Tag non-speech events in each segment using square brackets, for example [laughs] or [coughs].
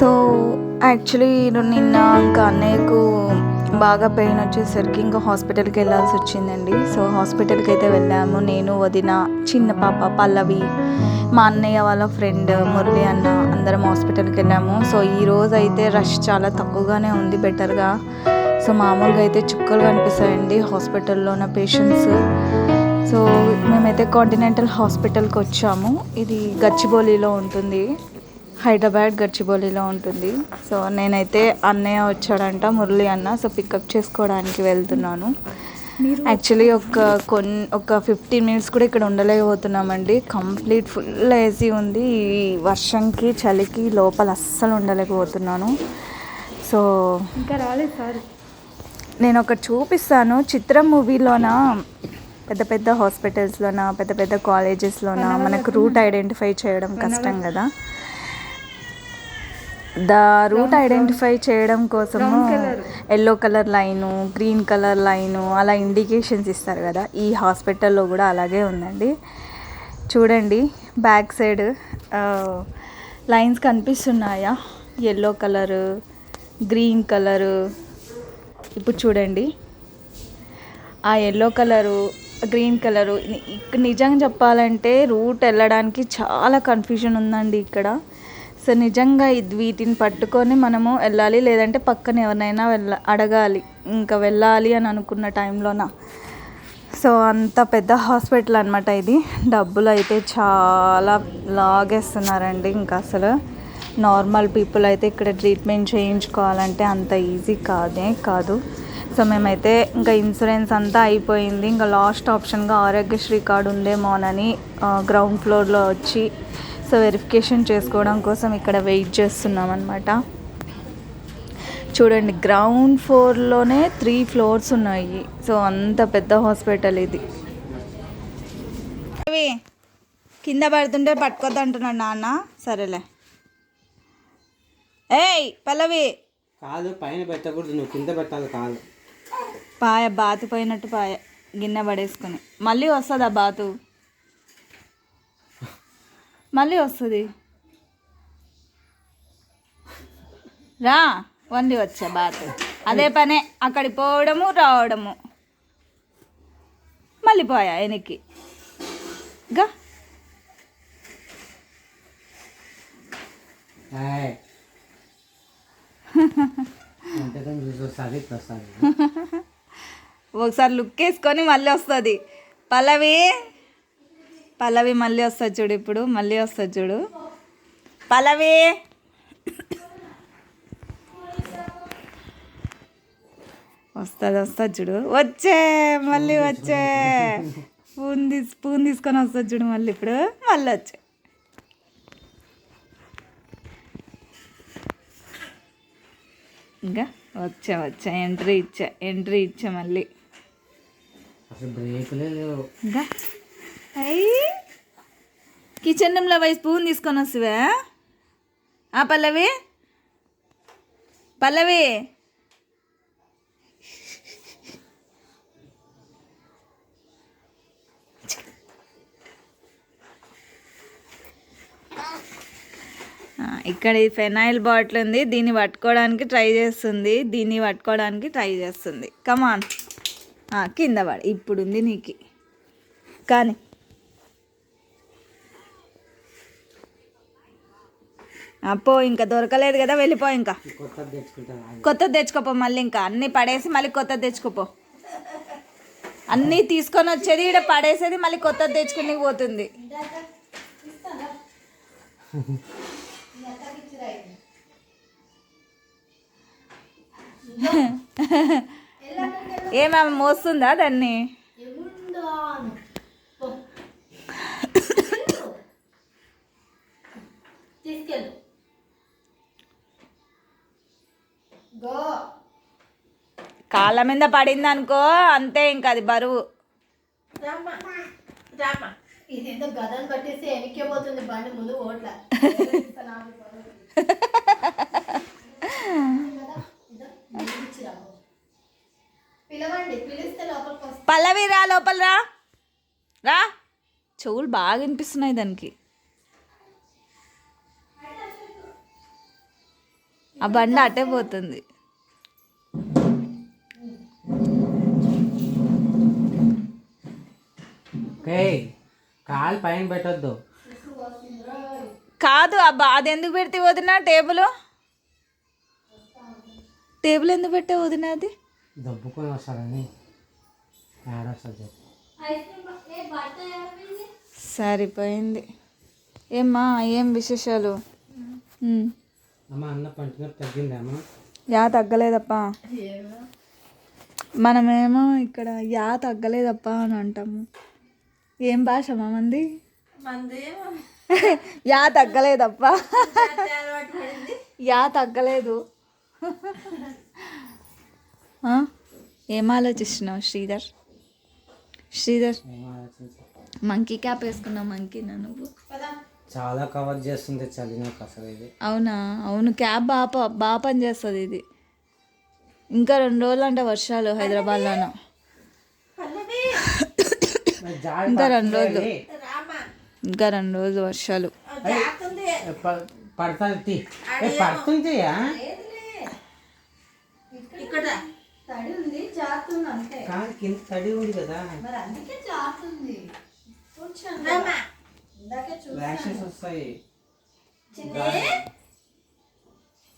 So actually నిన్న ఇంకా అన్నయ్యకు బాగా పెయిన్ వచ్చేసరికి ఇంకా హాస్పిటల్కి వెళ్ళాల్సి వచ్చిందండి. సో హాస్పిటల్కి అయితే వెళ్ళాము. నేను వదిన చిన్న పాప పల్లవి మా అన్నయ్య వాళ్ళ ఫ్రెండ్ మురళి అన్న అందరం హాస్పిటల్కి వెళ్ళాము. సో ఈ రోజు అయితే రష్ చాలా తక్కువగానే ఉంది బెటర్గా సో మామూలుగా అయితే చుక్కలు కనిపిస్తాయండి హాస్పిటల్లో ఉన్న పేషెంట్స్ సో మేమైతే కాంటినెంటల్ హాస్పిటల్కి వచ్చాము. ఇది గచ్చిబౌలిలో ఉంటుంది. హైదరాబాద్ గచ్చిబౌలిలో ఉంటుంది. సో నేనైతే అన్నయ్య వచ్చాడంట మురళి అన్న. సో పికప్ చేసుకోవడానికి వెళ్తున్నాను. యాక్చువల్లీ ఒక కొన్ ఒక ఫిఫ్టీన్ మినిట్స్ కూడా ఇక్కడ ఉండలేకపోతున్నామండి. కంప్లీట్ ఫుల్ ఏసీ ఉంది. ఈ వర్షంకి చలికి లోపల అస్సలు ఉండలేకపోతున్నాను. సో ఇంకా రాలేదు సార్. నేను ఒకటి చూపిస్తాను. చిత్రం మూవీలోన? పెద్ద పెద్ద హాస్పిటల్స్లోన పెద్ద పెద్ద కాలేజెస్లోన మనకు రూట్ ఐడెంటిఫై చేయడం కష్టం కదా. ద రూట్ ఐడెంటిఫై చేయడం కోసము yellow colour line green colour line అలా ఇండికేషన్స్ ఇస్తారు కదా. ఈ హాస్పిటల్లో కూడా అలాగే ఉందండి. చూడండి బ్యాక్ సైడ్ లైన్స్ కనిపిస్తున్నాయా? Yellow colour green colour. ఇప్పుడు చూడండి. ఆ ఎల్లో కలరు గ్రీన్ కలరు. నిజంగా చెప్పాలంటే రూట్ వెళ్ళడానికి చాలా కన్ఫ్యూజన్ ఉందండి ఇక్కడ. సో నిజంగా ఇది వీటిని పట్టుకొని మనము వెళ్ళాలి. లేదంటే పక్కన ఎవరినైనా వెళ్ళ అడగాలి. ఇంకా వెళ్ళాలి అని అనుకున్న టైంలోన? సో అంత పెద్ద హాస్పిటల్ అనమాట ఇది. డబ్బులు అయితే చాలా లాగేస్తున్నారండి. ఇంకా అసలు నార్మల్ పీపుల్ అయితే ఇక్కడ ట్రీట్మెంట్ చేయించుకోవాలంటే అంత ఈజీ కాదే కాదు. సో మేమైతే ఇంకా ఇన్సూరెన్స్ అంతా అయిపోయింది. ఇంకా లాస్ట్ ఆప్షన్గా ఆరోగ్యశ్రీ కార్డు ఉందేమోనని గ్రౌండ్ ఫ్లోర్లో వచ్చి సో వెరిఫికేషన్ చేసుకోవడం కోసం ఇక్కడ వెయిట్ చేస్తున్నాం అనమాట చూడండి గ్రౌండ్ ఫ్లోర్లోనే త్రీ ఫ్లోర్స్ ఉన్నాయి. సో అంత పెద్ద హాస్పిటల్ ఇది. కింద పడుతుంటే పట్టుకోద్దు అంటున్నాడు నాన్న. సరేలే. ఏయ్ పల్లవి. కాదు పైన పెట్టకూడదు. నువ్వు కింద పెట్టాలి కాదు. పాయ బాతు పోయినట్టు పాయ. గిన్నె పడేసుకొని. మళ్ళీ వస్తుందా బాతు? మళ్ళీ వస్తుంది. రా వండి వచ్చా బాతు. అదే పనే అక్కడికి పోవడము రావడము. మళ్ళీ పోయా వెనక్కి. గా. [laughs] ఒకసారి లుక్ వేసుకొని మళ్ళీ వస్తుంది. పల్లవి పల్లవి మళ్ళీ వస్తుంది చూడు ఇప్పుడు మళ్ళీ వస్తుంది చూడు. పల్లవి! వస్తుంది వస్తుంది చూడు. వచ్చే మళ్ళీ వచ్చే. స్పూన్ తీసి స్పూన్ తీసుకొని వస్తుంది చూడు మళ్ళీ ఇప్పుడు మళ్ళీ వచ్చే. ఇంకా వచ్చా వచ్చా ఎంట్రీ ఇచ్చా ఎంట్రీ ఇచ్చా మళ్ళీ. ఇంకా అయ్యి కిచెన్ రూమ్లో పోయి స్పూన్ తీసుకొని వస్తువా. ఆ పల్లవి. పల్లవి. ఇక్కడ ఈ ఫెనాయిల్ బాటిల్ ఉంది. దీన్ని పట్టుకోవడానికి ట్రై చేస్తుంది. దీన్ని పట్టుకోవడానికి ట్రై చేస్తుంది. కమాన్ కింద పడి. ఇప్పుడు ఉంది నీకు. కానీ అప్పో ఇంకా దొరకలేదు కదా వెళ్ళిపో ఇంకా. కొత్తది తెచ్చుకోపో మళ్ళీ ఇంకా. అన్నీ పడేసి మళ్ళీ కొత్తది తెచ్చుకోపో. అన్నీ తీసుకొని వచ్చేది ఇక్కడ పడేసేది మళ్ళీ కొత్తది తెచ్చుకుని పోతుంది. [laughs] ఏమేమి మోస్తుందా దాన్ని? మీద పడింది అనుకో అంతే ఇంకా అది బరువు. రామా రామా ఇదేందో గదలు పట్టేసి వెనక్కి పోతుంది బండి ముందు ఓట్ల. పిలవండి పిలిస్తే లోపలికి వస్తా. పల్లవి రా లోపల రా. రా. చెవులు బాగా వినిపిస్తున్నాయి దానికి. ఆ బండి అటే పోతుంది. ఓకే కాలు పైన పెట్టొద్దు. కాదు అబ్బా అది ఎందుకు పెడితే వదిన టేబుల్? టేబుల్ ఎందుకు పెట్టే వదిన అది? దబ్బుకొని వస్తారని సరిపోయింది. ఏమ్మా ఏం విశేషాలు? అన్న తగ్గిందమ్మా యా తగ్గలేదప్పా. మనమేమో ఇక్కడ యా తగ్గలేదప్పా అని అంటాము. ఏం భాష మా మంది? యా తగ్గలేదప్పా. యా తగ్గలేదు? ఏం ఆలోచిస్తున్నావు శ్రీధర్? శ్రీధర్ మంకీ క్యాప్ వేసుకున్నావు మంకీ నువ్వు. పదా చాలా కవర్ చేస్తుంది చలి నాకు అసలు ఇది. అవునా? అవును క్యాబ్ బాగా బాగా పనిచేస్తుంది ఇది. ఇంకా రెండు రోజులు అంటే వర్షాలు హైదరాబాద్లోనూ? ఇంకా రెండు రోజులు. ఇంకా రెండు రోజులు వర్షాలు. పడుతుంది పడుతుంది ఆ? ఇక్కడ తడి ఉంది జారుతుంది అంతే. కాదు కింద తడి ఉంది కదా. మరి అందుకే జారుతుంది కూర్చోండి. రామా. ఇందాకే చూ ర్యాషెస్ వస్తాయి. చిన్నే.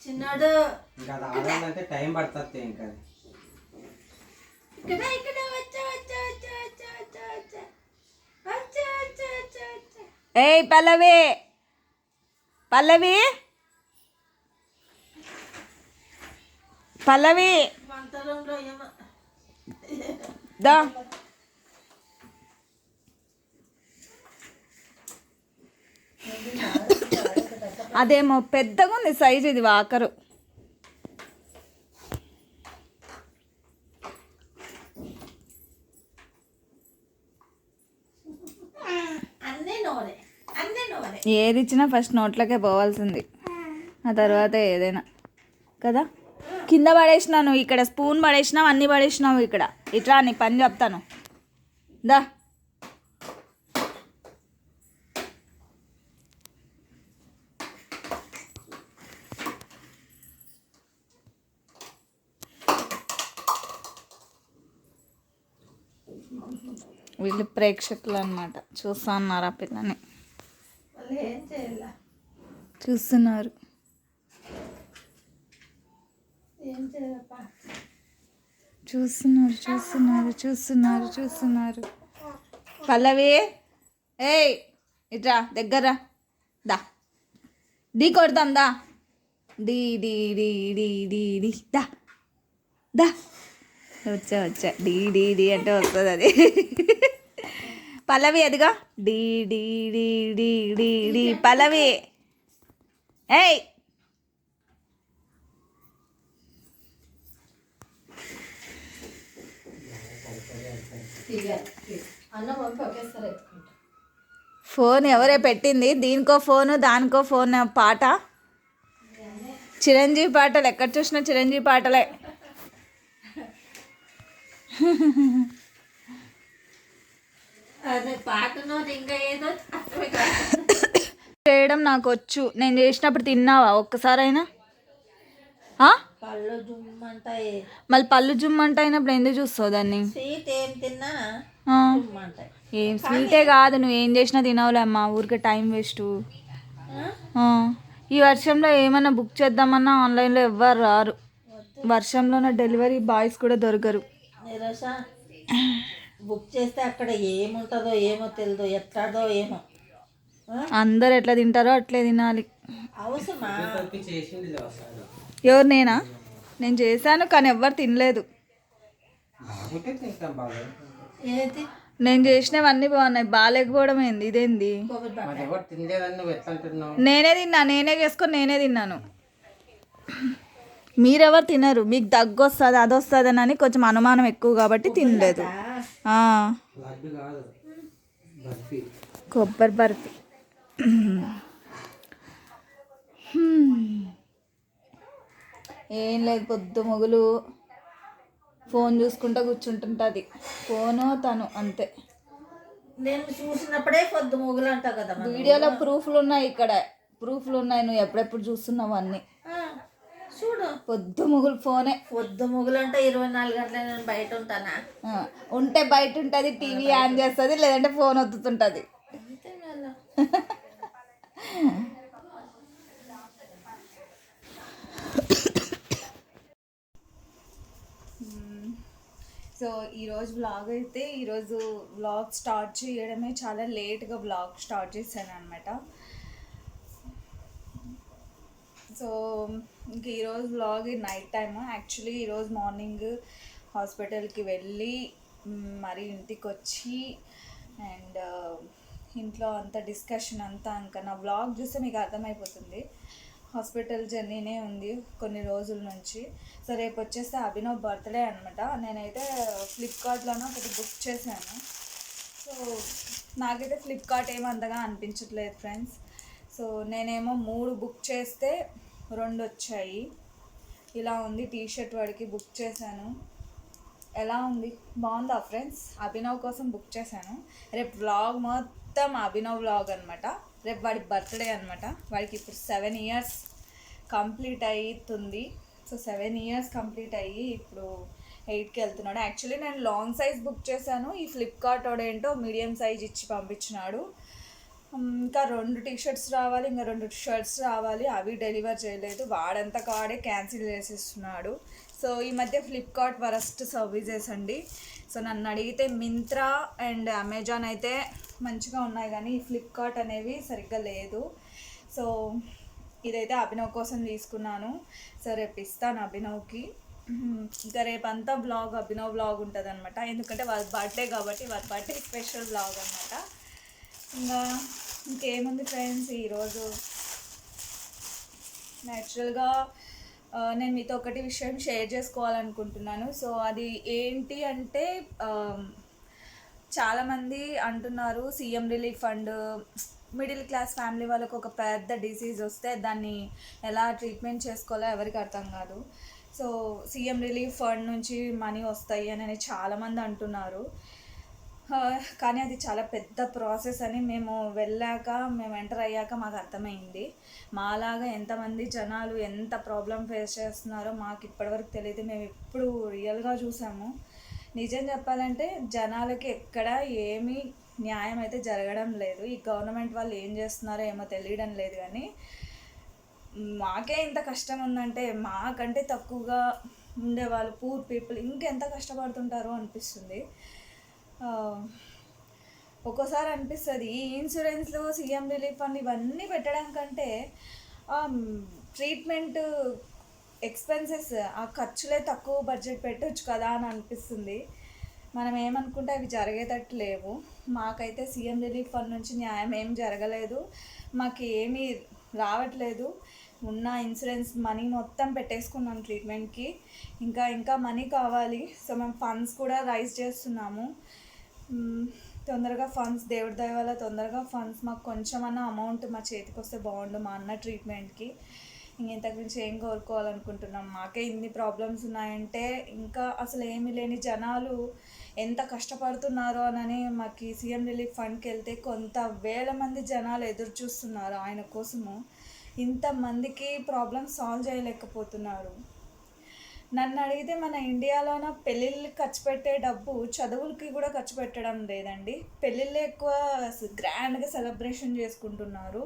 చిన్నాడు. ఇంకా అది ఆడాలంటే టైం పడుతుంది ఇంకా. ఇక్కడ ఇక్కడ వచ్చా వచ్చా వచ్చా. ఏయ్ పల్లవి. పల్లవి. పల్లవి. దా. అదేమో పెద్దగా ఉంది సైజు ఇది వాకరు అన్నీ నూనె అన్నీ నూనె ఏది ఇచ్చినా ఫస్ట్ నోట్లోకే పోవాల్సింది. ఆ తర్వాత ఏదైనా. కదా? కింద పడేసినాను ఇక్కడ స్పూన్ పడేసినావు అన్నీ పడేసినావు ఇక్కడ. ఇట్లా నీ పని చెప్తాను. దా. వీళ్ళు ప్రేక్షకులు అనమాట చూస్తా ఉన్నారు ఆ పిల్లని? చూస్తున్నారు. చూస్తున్నారు చూస్తున్నారు చూస్తున్నారు చూస్తున్నారు. పల్లవి ఏయ్ ఇట్రా దగ్గర దా. డీ కొడతాం దా. డీ డీ డీ డీ డీ డీ దా. దా. వచ్చా వచ్చా. డీ డీ డీ అంటే వస్తుంది అది. పల్లవి అదిగా. డీ డీ డీ డీ డీ డీ పల్లవి. ఏయ్. ఫోన్ ఎవరే పెట్టింది? దీనికో ఫోను దానికో ఫోన్ పాట? చిరంజీవి పాటలు ఎక్కడ చూసినా చిరంజీవి పాటలే [laughs] అదే పాటను ఇంకా ఏదో అర్థమే కాదు చేయడం నాకు వచ్చు. నేను చేసినప్పుడు తిన్నావా ఒక్కసారైనా? పళ్ళు జుమ్మంటాయి మళ్ళీ పళ్ళు జుమ్మంట అయినప్పుడు ఎందుకు చూస్తావు దాన్ని? స్వీట్ ఏం తిన్నా ఏం స్వీటే కాదు. నువ్వు ఏం చేసినా తినవులే అమ్మా. ఊరికే టైం వేస్ట్. ఈ వర్షంలో ఏమైనా బుక్ చేద్దామన్నా ఆన్లైన్లో ఎవ్వరు రారు. వర్షంలోన డెలివరీ బాయ్స్ కూడా దొరకరు. బుక్ చేస్తే అక్కడ ఏముంటుందో ఏమో తెలియదు ఎట్లాడో ఏమో? అందరు ఎట్లా తింటారో అట్లే తినాలి. అవసరమా? ఎవరు నేనా? నేను చేశాను కానీ ఎవ్వరు తినలేదు. ఏది? నేను చేసినవన్నీ బాగున్నాయి. బాగాలేకపోవడం ఏంది? ఇదేంది? నేనే తిన్నా నేనే చేసుకొని నేనే తిన్నాను. మీరెవరు తినరు? మీకు దగ్గు వస్తుంది అది వస్తుంది అని కొంచెం అనుమానం ఎక్కువ కాబట్టి తినలేదు. కొబ్బరి బర్ఫీ. ఏం లేదు పొద్దు మొగులు ఫోన్ చూసుకుంటా కూర్చుంటుంటుంది ఫోను తను అంతే. నేను చూసినప్పుడే పొద్దు మొగులు అంటావు కదా. వీడియోలో ప్రూఫ్లు ఉన్నాయి ఇక్కడ. ప్రూఫ్లు ఉన్నాయి నువ్వు ఎప్పుడెప్పుడు చూస్తున్నావు అన్నీ. ఆ, చూడు. పొద్దు ముగులు ఫోనే. పొద్దు ముగ్గులంటే ఇరవై నాలుగు గంటలు నేను బయట ఉంటానా? ఉంటే బయట ఉంటుంది టీవీ ఆన్ చేస్తుంది లేదంటే ఫోన్ వత్తుతుంటుంది మళ్ళా [coughs] సో ఈరోజు వ్లాగ్ అయితే ఈరోజు వ్లాగ్ స్టార్ట్ చేయడమే చాలా లేట్గా వ్లాగ్ స్టార్ట్ చేశాను అనమాట సో ఇంక ఈరోజు వ్లాగ్ నైట్ టైమ్ యాక్చువల్లీ ఈరోజు మార్నింగ్ హాస్పిటల్కి వెళ్ళి మరి ఇంటికి వచ్చి అండ్ uh, ఇంట్లో అంత డిస్కషన్ అంతా ఇంకా నా బ్లాగ్ చూస్తే మీకు అర్థమైపోతుంది. హాస్పిటల్ జర్నీనే ఉంది కొన్ని రోజుల నుంచి. సో రేపు వచ్చేస్తే అభినవ్ బర్త్డే అనమాట నేనైతే ఫ్లిప్కార్ట్లోనే ఒకటి బుక్ చేశాను. సో నాకైతే ఫ్లిప్కార్ట్ ఏమంతగా అంతగా అనిపించట్లేదు ఫ్రెండ్స్ సో నేనేమో మూడు బుక్ చేస్తే రెండు వచ్చాయి ఇలా ఉంది టీ షర్ట్ వాడికి బుక్ చేశాను. ఎలా ఉంది? బాగుందా ఫ్రెండ్స్? అభినవ్ కోసం బుక్ చేశాను. రేపు వ్లాగ్ మొత్తం అభినవ్ వ్లాగ్ అనమాట రేపు వాడి బర్త్డే అనమాట వాడికి ఇప్పుడు సెవెన్ ఇయర్స్ కంప్లీట్ అవుతుంది సో సెవెన్ ఇయర్స్ కంప్లీట్ అయ్యి ఇప్పుడు ఎయిట్కి వెళ్తున్నాడు. యాక్చువల్లీ నేను లాంగ్ సైజ్ బుక్ చేశాను. ఈ ఫ్లిప్కార్ట్ వాడు ఏంటో మీడియం సైజ్ ఇచ్చి పంపించినాడు. ఇంకా రెండు టీ షర్ట్స్ రావాలి ఇంకా రెండు షర్ట్స్ రావాలి. అవి డెలివర్ చేయలేదు. వాడంతా కాడే క్యాన్సిల్ చేసేస్తున్నాడు. సో ఈ మధ్య ఫ్లిప్కార్ట్ వరస్ట్ సర్వీసెస్ అండి. సో నన్ను అడిగితే మింత్రా అండ్ అమెజాన్ అయితే మంచిగా ఉన్నాయి కానీ ఫ్లిప్కార్ట్ అనేవి సరిగ్గా లేదు. సో ఇదైతే అభినవ్ కోసం తీసుకున్నాను. సో రేపు ఇస్తాను అభినవ్కి. ఇంకా రేపంతా బ్లాగ్ అభినవ్ బ్లాగ్ ఉంటుంది అనమాట ఎందుకంటే వాళ్ళ బర్త్డే కాబట్టి వాళ్ళ బర్త్డే స్పెషల్ బ్లాగ్ అనమాట ఇంకా ఇంకేముంది ఫ్రెండ్స్ ఈరోజు? న్యాచురల్గా నేను మీతో ఒకటి విషయం షేర్ చేసుకోవాలనుకుంటున్నాను. సో అది ఏంటి అంటే చాలామంది అంటున్నారు CM relief fund middle class family వాళ్ళకు ఒక పెద్ద డిసీజ్ వస్తే దాన్ని ఎలా ట్రీట్మెంట్ చేసుకోవాలో ఎవరికి అర్థం కాదు. సో సీఎం రిలీఫ్ ఫండ్ నుంచి మనీ వస్తాయి అని చాలామంది అంటున్నారు. కానీ అది చాలా పెద్ద ప్రాసెస్ అని మేము వెళ్ళాక మేము ఎంటర్ అయ్యాక మాకు అర్థమైంది. మాలాగా ఎంతమంది జనాలు ఎంత ప్రాబ్లం ఫేస్ చేస్తున్నారో మాకు ఇప్పటివరకు తెలియదు. మేము ఎప్పుడు రియల్గా చూసాము. నిజం చెప్పాలంటే జనాలకి ఎక్కడ ఏమీ న్యాయం అయితే జరగడం లేదు. ఈ గవర్నమెంట్ వాళ్ళు ఏం చేస్తున్నారో ఏమో తెలియడం లేదు కానీ మాకే ఇంత కష్టం ఉందంటే మాకంటే తక్కువగా ఉండేవాళ్ళు పూర్ పీపుల్ ఇంకెంత కష్టపడుతుంటారో అనిపిస్తుంది. ఒక్కోసారి అనిపిస్తుంది ఈ ఇన్సూరెన్స్లు సీఎం రిలీఫ్ ఫండ్ ఇవన్నీ పెట్టడం కంటే ట్రీట్మెంట్ ఎక్స్పెన్సెస్ ఆ ఖర్చులే తక్కువ బడ్జెట్ పెట్టొచ్చు కదా అని అనిపిస్తుంది. మనం ఏమనుకుంటే అవి జరిగేటట్టు లేవు. మాకైతే సీఎం రిలీఫ్ ఫండ్ నుంచి న్యాయం ఏం జరగలేదు. మాకు ఏమీ రావట్లేదు. ఉన్న ఇన్సూరెన్స్ మనీ మొత్తం పెట్టేసుకున్నాం ట్రీట్మెంట్కి. ఇంకా ఇంకా మనీ కావాలి. సో మేము ఫండ్స్ కూడా రైజ్ చేస్తున్నాము. తొందరగా ఫండ్స్ దేవుడి దయ వల్ల తొందరగా ఫండ్స్ మాకు కొంచెం అన్న అమౌంట్ మా చేతికి వస్తే బాగుండు మా అన్న ట్రీట్మెంట్కి. ఇంత గురించి ఏం కోరుకోవాలనుకుంటున్నాం? మాకే ఇన్ని ప్రాబ్లమ్స్ ఉన్నాయంటే ఇంకా అసలు ఏమీ లేని జనాలు ఎంత కష్టపడుతున్నారో అని మాకు సీఎం రిలీఫ్ ఫండ్కి వెళ్తే కొంత వేల మంది జనాలు ఎదురు చూస్తున్నారు ఆయన కోసము. ఇంతమందికి ప్రాబ్లమ్ సాల్వ్ చేయలేకపోతున్నారు. నన్ను అడిగితే మన ఇండియాలోన పెళ్ళిళ్ళు ఖర్చు పెట్టే డబ్బు చదువులకి కూడా ఖర్చు పెట్టడం లేదండి. పెళ్ళిళ్ళు ఎక్కువ గ్రాండ్గా సెలబ్రేషన్ చేసుకుంటున్నారు.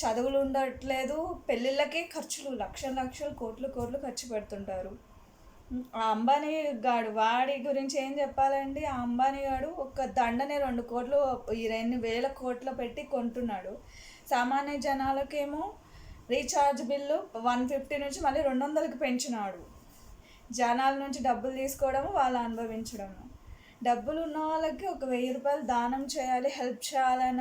చదువులు ఉండట్లేదు. పెళ్ళిళ్ళకే ఖర్చులు లక్షల లక్షలు కోట్లు కోట్లు ఖర్చు పెడుతుంటారు. ఆ అంబానీ గాడు వాడి గురించి ఏం చెప్పాలండి? ఆ అంబానీ గాడు ఒక దండని రెండు కోట్లు ఇరవై రెండు వేల కోట్లు పెట్టి కొంటున్నాడు. సామాన్య జనాలకేమో రీఛార్జ్ బిల్లు వన్ ఫిఫ్టీ నుంచి మళ్ళీ రెండు వందలకి పెంచినాడు. జనాల నుంచి డబ్బులు తీసుకోవడము వాళ్ళు అనుభవించడము. డబ్బులు ఉన్న వాళ్ళకి ఒక వెయ్యి రూపాయలు దానం చేయాలి హెల్ప్ చేయాలన్న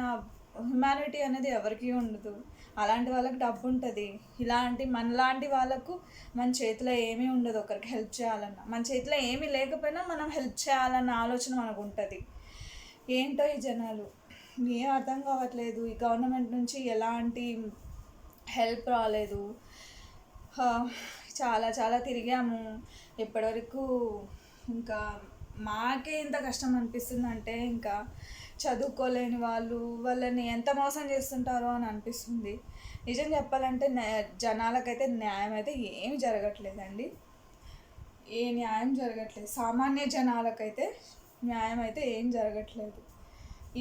హ్యుమానిటీ అనేది ఎవరికీ ఉండదు. అలాంటి వాళ్ళకి డబ్బు ఉంటుంది. ఇలాంటి మనలాంటి వాళ్ళకు మన చేతిలో ఏమీ ఉండదు ఒకరికి హెల్ప్ చేయాలన్న. మన చేతిలో ఏమీ లేకపోయినా మనం హెల్ప్ చేయాలన్న ఆలోచన మనకు ఉంటుంది. ఏంటో ఈ జనాలు? ఏం అర్థం కావట్లేదు. ఈ గవర్నమెంట్ నుంచి ఎలాంటి హెల్ప్ రాలేదు. చాలా చాలా తిరిగాము. ఇప్పటివరకు ఇంకా మాకే ఇంత కష్టం అనిపిస్తుందంటే ఇంకా చదువుకోలేని వాళ్ళు వాళ్ళని ఎంత మోసం చేస్తుంటారో అని అనిపిస్తుంది. నిజం చెప్పాలంటే జనాలకైతే న్యాయం అయితే ఏమి జరగట్లేదండి. ఏ న్యాయం జరగట్లేదు. సామాన్య జనాలకైతే న్యాయం అయితే ఏం జరగట్లేదు.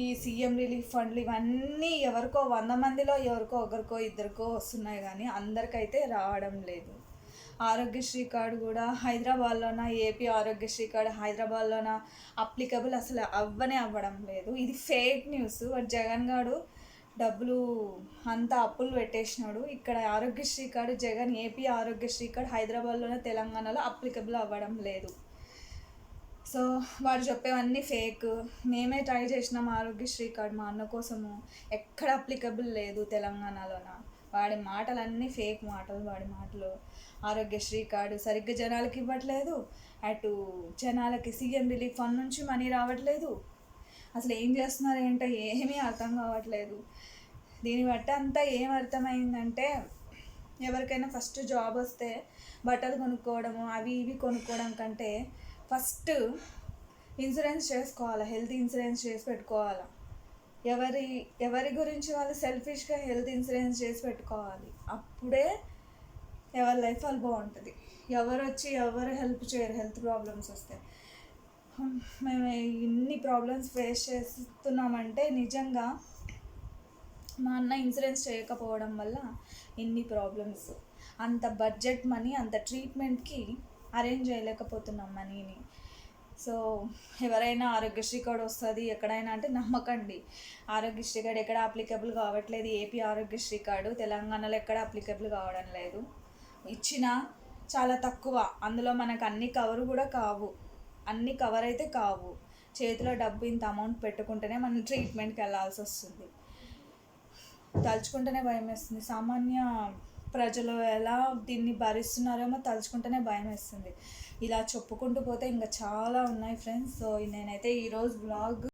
ఈ సీఎం రిలీఫ్ ఫండ్లు ఇవన్నీ ఎవరికో వంద మందిలో ఎవరికో ఒకరికో ఇద్దరికో వస్తున్నాయి కానీ అందరికైతే రావడం లేదు. ఆరోగ్యశ్రీ కార్డు కూడా హైదరాబాద్లోన? ఏపీ ఆరోగ్యశ్రీ కార్డు హైదరాబాద్లోన? అప్లికబుల్ అసలు అవ్వనే అవ్వడం లేదు. ఇది ఫేక్ న్యూస్ బట్ జగన్ గారు డబ్బులు అంతా అప్పులు పెట్టేసినాడు. ఇక్కడ Aarogyasri card Jagan AP Aarogyasri card హైదరాబాద్లోనే? తెలంగాణలో అప్లికబుల్ అవ్వడం లేదు. సో వాడు చెప్పేవన్నీ ఫేక్ మేమే ట్రై చేసినాం ఆరోగ్యశ్రీ కార్డు మా అన్న కోసము. ఎక్కడ అప్లికబుల్ లేదు తెలంగాణలోన? వాడి మాటలన్నీ ఫేక్ మాటలు వాడి మాటలు. ఆరోగ్యశ్రీ కార్డు సరిగ్గా జనాలకి ఇవ్వట్లేదు. అటు జనాలకి సీఎం రిలీఫ్ ఫండ్ నుంచి మనీ రావట్లేదు. అసలు ఏం చేస్తున్నారు ఏంటో ఏమీ అర్థం కావట్లేదు. దీని బట్టి అంతా ఏం అర్థమైందంటే ఎవరికైనా ఫస్ట్ జాబ్ వస్తే బట్టలు కొనుక్కోవడము అవి ఇవి కొనుక్కోవడం కంటే ఫస్ట్ ఇన్సూరెన్స్ చేసుకోవాలి హెల్త్ ఇన్సూరెన్స్ చేసి పెట్టుకోవాలి. ఎవరి ఎవరి గురించి వాళ్ళు సెల్ఫిష్గా హెల్త్ ఇన్సూరెన్స్ చేసి పెట్టుకోవాలి. అప్పుడే ఎవరి లైఫ్ వాళ్ళు బాగుంటుంది. ఎవరు వచ్చి ఎవరు హెల్ప్ చేయరు హెల్త్ ప్రాబ్లమ్స్ వస్తే. మేము ఇన్ని ప్రాబ్లమ్స్ ఫేస్ చేస్తున్నామంటే నిజంగా మా అన్న ఇన్సూరెన్స్ చేయకపోవడం వల్ల ఇన్ని ప్రాబ్లమ్స్ అంత బడ్జెట్ మనీ అంత ట్రీట్మెంట్కి అరేంజ్ చేయలేకపోతున్నాం మనీని. సో ఎవరైనా ఆరోగ్యశ్రీ కార్డ్ వస్తుంది ఎక్కడైనా అంటే నమ్మకండి. ఆరోగ్యశ్రీ కార్డ్ ఎక్కడ అప్లికబుల్ కావట్లేదు ఏపీ ఆరోగ్యశ్రీ కార్డు తెలంగాణలో ఎక్కడ అప్లికబుల్ కావడం లేదు. ఇచ్చిన చాలా తక్కువ అందులో మనకు అన్ని కవర్ కూడా కావు. అన్ని కవర్ అయితే కావు. చేతిలో డబ్బు ఇంత అమౌంట్ పెట్టుకుంటేనే మనం ట్రీట్మెంట్కి వెళ్ళాల్సి వస్తుంది. తలుచుకుంటేనే భయం వేస్తుంది. సామాన్య ప్రజలు ఎలా దీన్ని భరిస్తున్నారేమో తలుచుకుంటేనే భయం వేస్తుంది. ఇలా చెప్పుకుంటూ పోతే ఇంకా చాలా ఉన్నాయి ఫ్రెండ్స్ సో నేనైతే ఈరోజు బ్లాగ్